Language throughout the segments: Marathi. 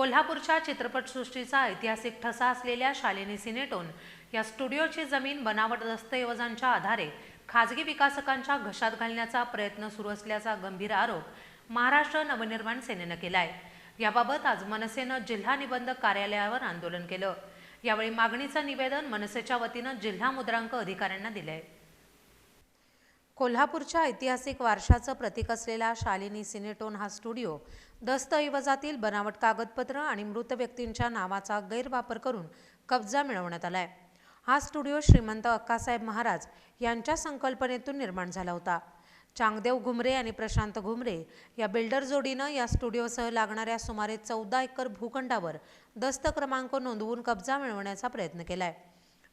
कोल्हापूरच्या चित्रपटसृष्टीचा ऐतिहासिक ठसा असलेल्या शालिनी सिनेटोन या स्टुडिओची जमीन बनावट दस्तऐवजांच्या आधारे खाजगी विकासकांच्या घशात घालण्याचा प्रयत्न सुरू असल्याचा गंभीर आरोप महाराष्ट्र नवनिर्माण सेनेनं केलाय. याबाबत आज मनसेनं जिल्हा निबंधक कार्यालयावर आंदोलन केलं. यावेळी मागणीचं निवेदन मनसेच्या वतीनं जिल्हा मुद्रांक अधिकाऱ्यांना दिलंय. कोल्हापूरच्या ऐतिहासिक वारशाचं प्रतीक असलेला शालिनी सिनेटोन हा स्टुडिओ दस्तऐवजातील बनावट कागदपत्र आणि मृत व्यक्तींच्या नावाचा गैरवापर करून कब्जा मिळवण्यात आलाय. हा स्टुडिओ श्रीमंत अक्कासाहेब महाराज यांच्या संकल्पनेतून निर्माण झाला होता. चांगदेव घुमरे आणि प्रशांत घुमरे या बिल्डर जोडीनं या स्टुडिओसह लागणाऱ्या सुमारे चौदा एकर भूखंडावर दस्त क्रमांक नोंदवून कब्जा मिळवण्याचा प्रयत्न केलाय.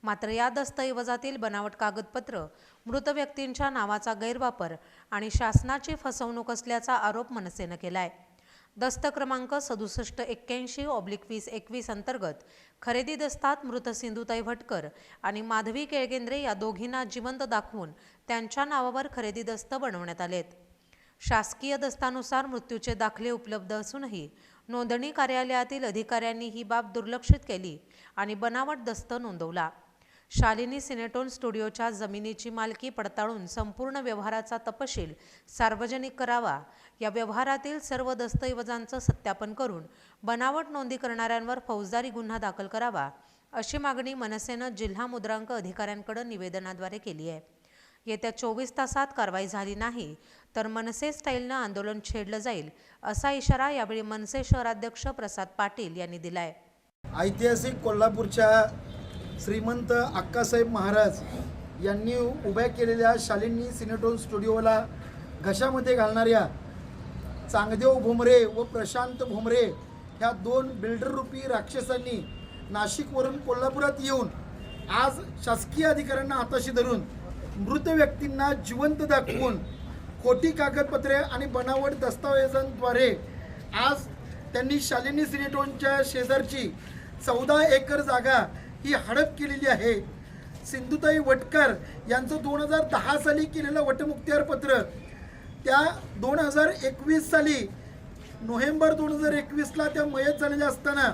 मात्र या दस्तऐवजातील बनावट कागदपत्र मृत व्यक्तींच्या नावाचा गैरवापर आणि शासनाची फसवणूक असल्याचा आरोप मनसेनं केलाय. दस्त क्रमांक सदुसष्ट एक्क्याऐंशी ऑब्लिक वीस एकवीस अंतर्गत खरेदी दस्तात मृत सिंधुताई भटकर आणि माधवी केळगेंद्रे या दोघींना जिवंत दाखवून त्यांच्या नावावर खरेदी दस्त बनवण्यात आलेत. शासकीय दस्तानुसार मृत्यूचे दाखले उपलब्ध असूनही नोंदणी कार्यालयातील अधिकाऱ्यांनी ही बाब दुर्लक्षित केली आणि बनावट दस्त नोंदवला. शालिनी सिनेटोन स्टुडिओच्या जमिनीची मालकी पडताळून संपूर्ण व्यवहाराचा तपशील सार्वजनिक करावा. या व्यवहारातील सर्व दस्तऐवजांचं सत्यापन करून बनावट नोंदी करणाऱ्यांवर फौजदारी गुन्हा दाखल करावा अशी मागणी मनसेनं जिल्हा मुद्रांक अधिकाऱ्यांकडे निवेदनाद्वारे केली आहे. येत्या चोवीस तासात कारवाई झाली नाही तर मनसे स्टाईलनं आंदोलन छेडलं जाईल असा इशारा यावेळी मनसे शहराध्यक्ष प्रसाद पाटील यांनी दिलाय. ऐतिहासिक कोल्हापूरच्या श्रीमंत अक्कासाहेब महाराज यांनी उभ्या केलेल्या शालिनी सिनेटोन स्टुडिओला घशामध्ये घालणाऱ्या चांगदेव भुमरे व प्रशांत भुमरे ह्या दोन बिल्डर रूपी राक्षसांनी नाशिकवरून कोल्हापुरात येऊन आज शासकीय अधिकाऱ्यांना हाताशी धरून मृत व्यक्तींना जिवंत दाखवून खोटी कागदपत्रे आणि बनावट दस्तावेजांद्वारे आज त्यांनी शालिनी सिनेटोनच्या शेजारची चौदा एकर जागा ही हडप केलेली आहे. सिंधुताई वटकर यांचं दोन हजार दहा साली केलेलं वटमुक्तियार पत्र त्या दोन हजार एकवीस साली नोव्हेंबर दोन हजार एकवीसला त्या मयत झालेल्या असताना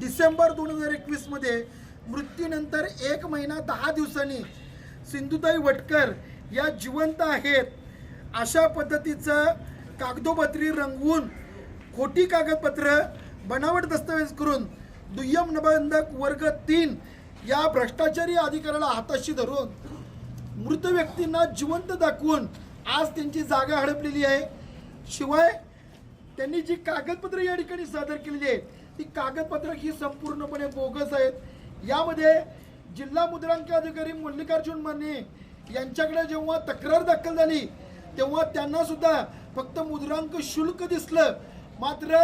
डिसेंबर दोन हजार एकवीसमध्ये मृत्यूनंतर एक महिना दहा दिवसांनी सिंधुताई वटकर या जिवंत आहेत. अशा पद्धतीचं कागदोपत्री रंगवून खोटी कागदपत्र बनावट दस्तऐवज करून दुय्यम निबंधक वर्ग तीन या भ्रष्टाचारी अधिकाऱ्याला हाताशी धरून मृत व्यक्तींना जिवंत दाखवून आज त्यांची जागा हडपलेली आहे. शिवाय त्यांनी जी कागदपत्र या ठिकाणी सादर केलेली आहेत ती कागदपत्र ही संपूर्णपणे बोगस आहेत. यामध्ये जिल्हा मुद्रांक अधिकारी मल्लिकार्जुन माने यांच्याकडे जेव्हा तक्रार दाखल झाली तेव्हा त्यांना सुद्धा फक्त मुद्रांक शुल्क दिसलं. मात्र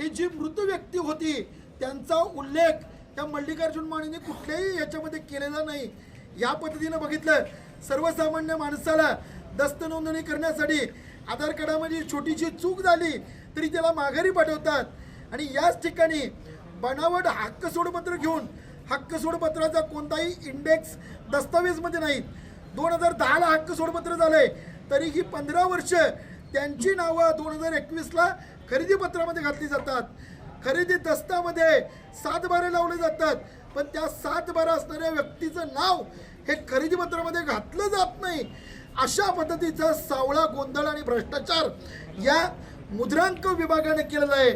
ही जी मृत व्यक्ती होती त्यांचा उल्लेख त्या मल्लिकार्जुन मानेने कुठल्याही याच्यामध्ये केलेला नाही. या पद्धतीनं बघितलं सर्वसामान्य माणसाला दस्त नोंदणी करण्यासाठी आधार कार्डामध्ये छोटीशी चूक झाली तरी त्याला माघारी पाठवतात. आणि याच ठिकाणी बनावट हक्क सोडपत्र घेऊन हक्क सोडपत्राचा कोणताही इंडेक्स दस्तावेजमध्ये नाहीत दोन हजार दहाला हक्क सोडपत्र झालंय तरी ही पंधरा वर्ष त्यांची नावं दोन हजार एकवीसला खरेदीपत्रामध्ये घातली जातात. खरेदी दस्तामध्ये सात बारे लावले जातात. पण त्या सात बारा असणाऱ्या व्यक्तीचं नाव हे खरेदी पत्रामध्ये घातलं जात नाही. अशा पद्धतीचा सावळा गोंधळ आणि भ्रष्टाचार या मुद्रांक विभागाने केलेला आहे.